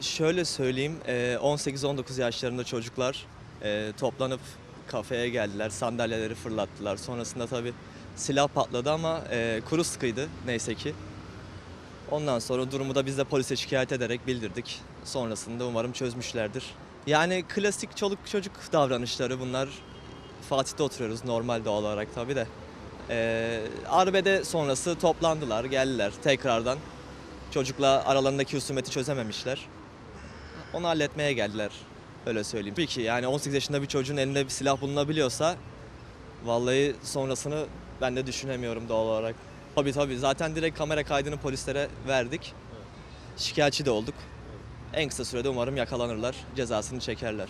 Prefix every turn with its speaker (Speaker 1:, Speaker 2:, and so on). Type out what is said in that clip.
Speaker 1: Şöyle söyleyeyim, e, 18-19 yaşlarında çocuklar e, toplanıp kafeye geldiler, sandalyeleri fırlattılar. Sonrasında tabii silah patladı ama e, kuru sıkıydı neyse ki. Ondan sonra durumu da biz de polise şikayet ederek bildirdik. Sonrasında umarım çözmüşlerdir. Yani klasik çoluk çocuk davranışları bunlar. Fatih'te oturuyoruz normal doğal olarak tabii de. E, arbede sonrası toplandılar, geldiler tekrardan. Çocukla aralarındaki husumeti çözememişler. Onu halletmeye geldiler. Öyle söyleyeyim. Tabii ki yani 18 yaşında bir çocuğun elinde bir silah bulunabiliyorsa vallahi sonrasını ben de düşünemiyorum doğal olarak. Tabii tabii zaten direkt kamera kaydını polislere verdik. Şikayetçi de olduk. En kısa sürede umarım yakalanırlar, cezasını çekerler.